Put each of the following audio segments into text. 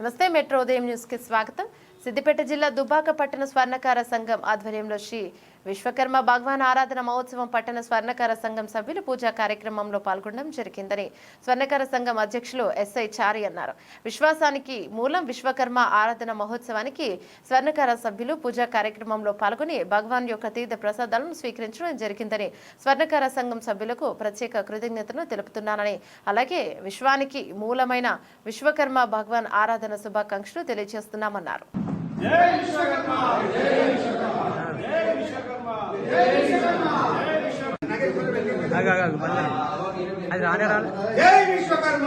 నమస్తే మెట్రో ఉదయం న్యూస్కి స్వాగతం. సిద్దిపేట జిల్లా దుబ్బాక పట్టణ స్వర్ణకార సంఘం ఆధ్వర్యంలో శ్రీ విశ్వకర్మ భగవాన్ ఆరాధన మహోత్సవం పట్టణ స్వర్ణకార సంఘం సభ్యులు పూజా కార్యక్రమంలో పాల్గొనడం జరిగిందని స్వర్ణకార సంఘం అధ్యక్షులు ఎస్ఐ చారి అన్నారు. విశ్వాసానికి మూలం విశ్వకర్మ ఆరాధన మహోత్సవానికి స్వర్ణకార సభ్యులు పూజా కార్యక్రమంలో పాల్గొని భగవాన్ యొక్క తీర్థ ప్రసాదాలను స్వీకరించడం జరిగిందని స్వర్ణకార సంఘం సభ్యులకు ప్రత్యేక కృతజ్ఞతలు తెలుపుతున్నానని అలాగే విశ్వానికి మూలమైన విశ్వకర్మ భగవాన్ ఆరాధన శుభాకాంక్షలు తెలియజేస్తున్నామన్నారు. జై విశ్వకర్మ జై విశ్వకర్మ. అది రానే రాలే. జై విశ్వకర్మ!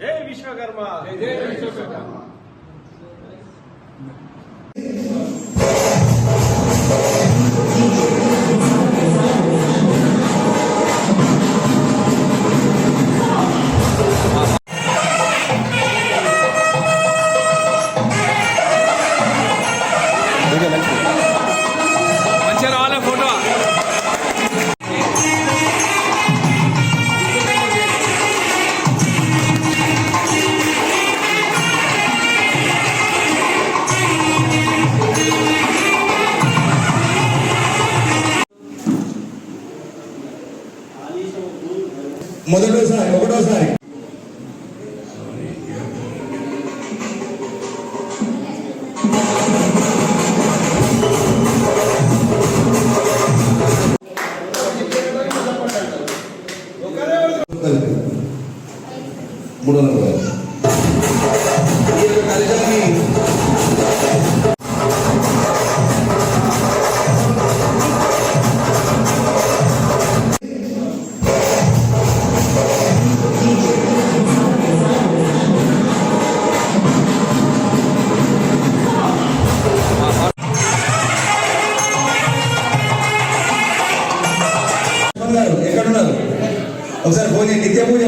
జై విశ్వకర్మ! జై విశ్వకర్మ! మంచిగా రావాలే ఫోటో? మొదటోసారి ఒకటోసారి. మూడు వందల రూపాయలు. ఈ యొక్క కార్యక్రమాన్ని లక్ష్మణ్ గారు ఎక్కడున్నారు ఒకసారి ఫోన్ చేయండి నిత్య పూజ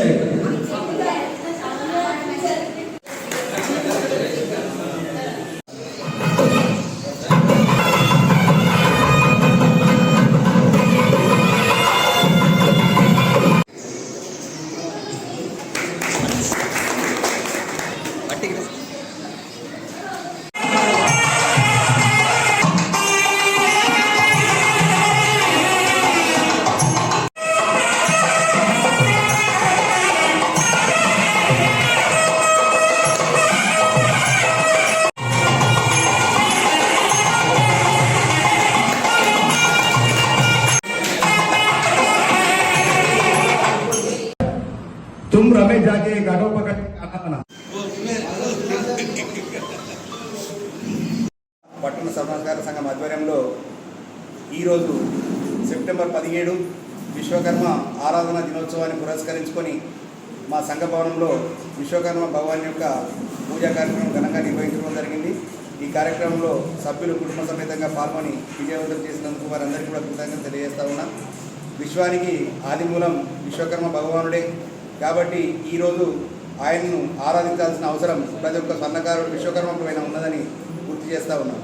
तुम रमेश जाके गाटो पकड़ के खाना बना పట్టణ సమాచార సంఘం ఆధ్వర్యంలో ఈరోజు సెప్టెంబర్ పదిహేడు విశ్వకర్మ ఆరాధన దినోత్సవాన్ని పురస్కరించుకొని మా సంఘ భవనంలో విశ్వకర్మ భగవాన్ యొక్క పూజా కార్యక్రమం ఘనంగా నిర్వహించడం జరిగింది ఈ కార్యక్రమంలో సభ్యులు కుటుంబ సమేతంగా పాల్గొని విజయవంతం చేసినందుకు వారందరికీ కూడా కృతజ్ఞత తెలియజేస్తా ఉన్నా విశ్వానికి ఆదిమూలం విశ్వకర్మ భగవానుడే కాబట్టి ఈరోజు ఆయన్ను ఆరాధించాల్సిన అవసరం ప్రతి ఒక్క స్వర్ణకారుడు విశ్వకర్మ పైన ఉన్నదని గుర్తు చేస్తా ఉన్నాం